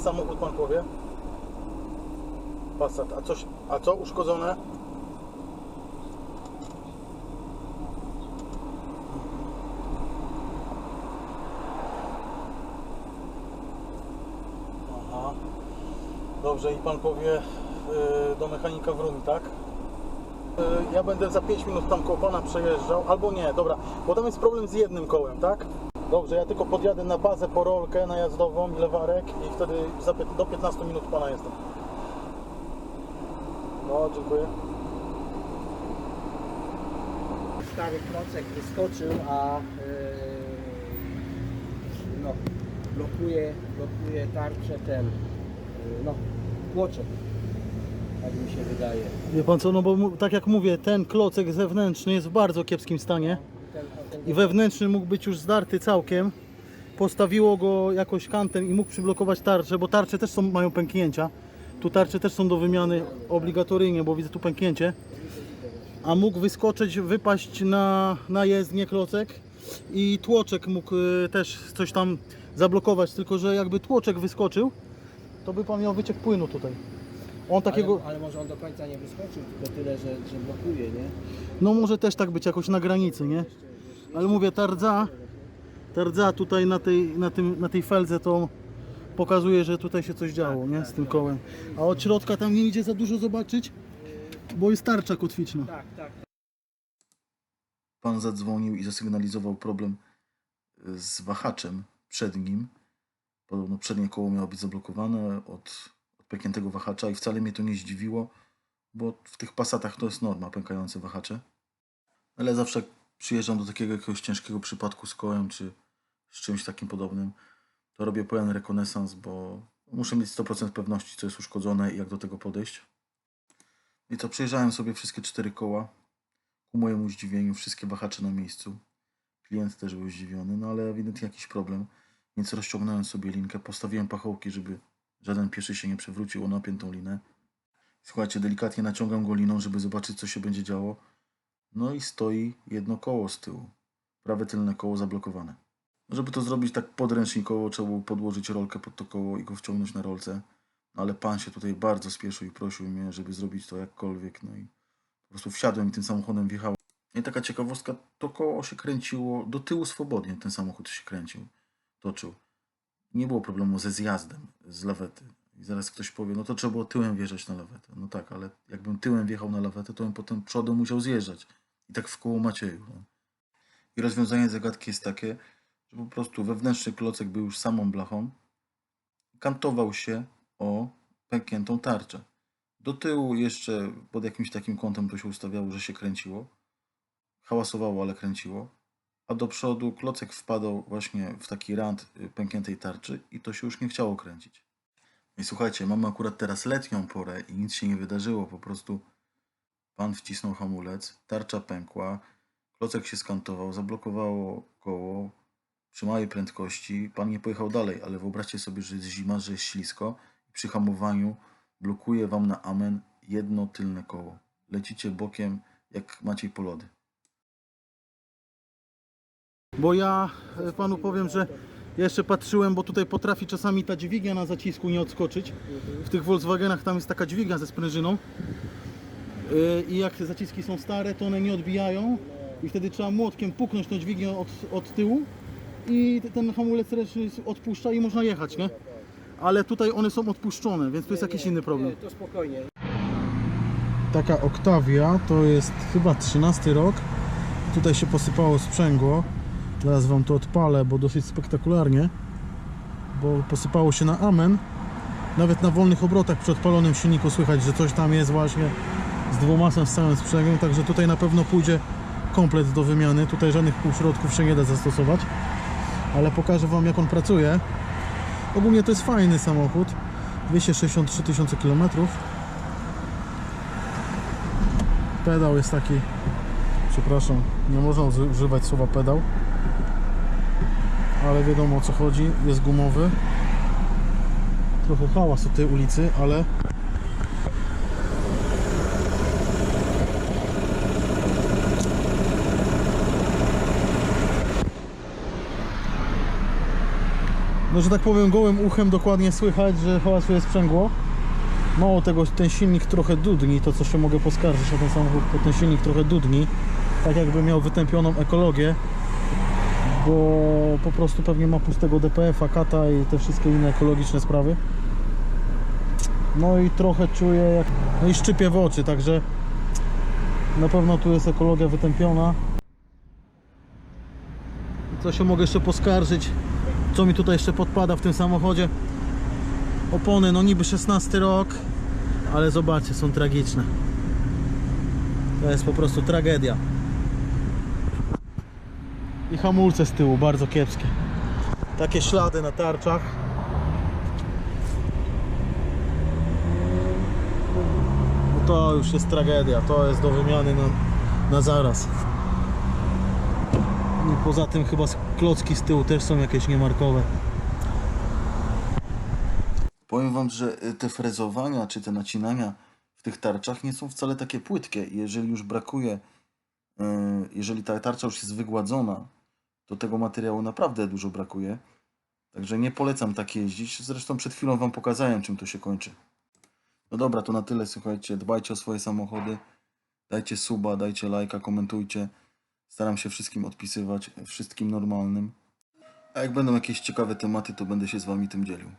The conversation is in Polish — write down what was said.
samochód pan powie? Passat. A, coś, a co uszkodzone? Aha. Dobrze, i pan powie yy, do mechanika w Rumi, tak? Yy, Ja będę za 5 minut tam koło pana przejeżdżał, albo nie, dobra, bo tam jest problem z jednym kołem, tak? Dobrze, ja tylko podjadę na bazę po rolkę najazdową i lewarek i wtedy do 15 minut pana jestem. No, dziękuję. Stary klocek wyskoczył, a yy, no, blokuje, blokuje tarczę ten, yy, no, tłoczek. Tak mi się wydaje. Wie pan co, no bo tak jak mówię, ten klocek zewnętrzny jest w bardzo kiepskim stanie i wewnętrzny mógł być już zdarty całkiem. Postawiło go jakoś kantem i mógł przyblokować tarczę, bo tarcze też są, mają pęknięcia. Tu tarcze też są do wymiany obligatoryjnie, bo widzę tu pęknięcie. A mógł wyskoczyć, wypaść na, na jezdnię klocek i tłoczek mógł y, też coś tam zablokować, tylko że jakby tłoczek wyskoczył, to by pan miał wyciek płynu tutaj. On takiego... ale, ale może on do końca nie wyskoczył, tylko tyle, że, że blokuje, nie? No może też tak być jakoś na granicy, nie? Ale mówię, ta rdza, ta rdza tutaj na tej, na, tym, na tej feldze to pokazuje, że tutaj się coś działo, nie? Z tym kołem. A od środka tam nie idzie za dużo zobaczyć, bo jest tarcza kotwiczna. Tak, tak. Pan zadzwonił i zasygnalizował problem y, z wahaczem przed nim. Podobno przednie koło miało być zablokowane od, od pękniętego wahacza i wcale mnie to nie zdziwiło, bo w tych pasatach to jest norma, pękające wahacze. Ale zawsze przyjeżdżam do takiego jakiegoś ciężkiego przypadku z kołem czy z czymś takim podobnym, to robię pełen rekonesans, bo muszę mieć 100% pewności, co jest uszkodzone i jak do tego podejść. I to przejeżdżałem sobie wszystkie cztery koła. Ku mojemu zdziwieniu wszystkie wahacze na miejscu. Klient też był zdziwiony, no ale ewidentnie jakiś problem. Więc rozciągnąłem sobie linkę, postawiłem pachołki, żeby żaden pieszy się nie przewrócił o napiętą linę. Słuchajcie, delikatnie naciągam go liną, żeby zobaczyć, co się będzie działo. No i stoi jedno koło z tyłu. Prawe tylne koło zablokowane. Żeby to zrobić tak podręcznikowo, trzeba było podłożyć rolkę pod to koło i go wciągnąć na rolce. No ale pan się tutaj bardzo spieszył i prosił mnie, żeby zrobić to jakkolwiek. No i po prostu wsiadłem i tym samochodem wjechałem. I taka ciekawostka, to koło się kręciło do tyłu swobodnie, ten samochód się kręcił, toczył. Nie było problemu ze zjazdem z lawety. I zaraz ktoś powie, no to trzeba było tyłem wjeżdżać na lawetę. No tak, ale jakbym tyłem wjechał na lawetę, to bym potem przodem musiał zjeżdżać. I tak w koło Macieju. No. I rozwiązanie zagadki jest takie, że po prostu wewnętrzny klocek był już samą blachą, kantował się o pękniętą tarczę. Do tyłu jeszcze pod jakimś takim kątem to się ustawiało, że się kręciło. Hałasowało, ale kręciło. A do przodu klocek wpadał właśnie w taki rant y, pękniętej tarczy i to się już nie chciało kręcić. I słuchajcie, mamy akurat teraz letnią porę i nic się nie wydarzyło. Po prostu pan wcisnął hamulec, tarcza pękła, klocek się skantował, zablokowało koło przy małej prędkości. Pan nie pojechał dalej, ale wyobraźcie sobie, że jest zima, że jest ślisko i przy hamowaniu blokuje wam na amen jedno tylne koło. Lecicie bokiem jak Maciej Polody. Bo ja e, panu powiem, że jeszcze patrzyłem, bo tutaj potrafi czasami ta dźwignia na zacisku nie odskoczyć. W tych Volkswagenach tam jest taka dźwignia ze sprężyną. Yy, I jak te zaciski są stare, to one nie odbijają. I wtedy trzeba młotkiem puknąć tą dźwignię od, od tyłu. I te- ten hamulec ręczny odpuszcza i można jechać, nie? Ale tutaj one są odpuszczone, więc to jest jakiś inny problem. To spokojnie. Taka Octavia to jest chyba 13 rok. Tutaj się posypało sprzęgło. Zaraz Wam to odpalę, bo dosyć spektakularnie. Bo posypało się na amen. Nawet na wolnych obrotach przy odpalonym silniku słychać, że coś tam jest właśnie z dwumasem, z całym sprzęgłem. Także tutaj na pewno pójdzie komplet do wymiany. Tutaj żadnych półśrodków się nie da zastosować. Ale pokażę Wam jak on pracuje. Ogólnie to jest fajny samochód. 263 tysiące kilometrów. Pedał jest taki, przepraszam, nie można uży- używać słowa pedał, ale wiadomo o co chodzi, jest gumowy. Trochę hałas od tej ulicy, ale no że tak powiem gołym uchem dokładnie słychać, że hałasuje sprzęgło. Mało tego, ten silnik trochę dudni, to co się mogę poskarżyć na ten samochód, to ten silnik trochę dudni, tak jakby miał wytępioną ekologię, bo po prostu pewnie ma pustego DPF-a, kata i te wszystkie inne ekologiczne sprawy. No i trochę czuję jak... no i szczypie w oczy, także na pewno tu jest ekologia wytępiona. Co się mogę jeszcze poskarżyć? Co mi tutaj jeszcze podpada w tym samochodzie? Opony, no niby 16 rok, ale zobaczcie, są tragiczne. To jest po prostu tragedia. I hamulce z tyłu, bardzo kiepskie. Takie ślady na tarczach. No to już jest tragedia, to jest do wymiany na, na zaraz. Poza tym chyba klocki z tyłu też są jakieś niemarkowe. Powiem wam, że y, te frezowania czy te nacinania w tych tarczach nie są wcale takie płytkie. Jeżeli już brakuje, y, jeżeli ta tarcza już jest wygładzona, to tego materiału naprawdę dużo brakuje. Także nie polecam tak jeździć. Zresztą przed chwilą wam pokazałem, czym to się kończy. No dobra, to na tyle. Słuchajcie, dbajcie o swoje samochody. Dajcie suba, dajcie lajka, komentujcie. Staram się wszystkim odpisywać, wszystkim normalnym. A jak będą jakieś ciekawe tematy, to będę się z wami tym dzielił.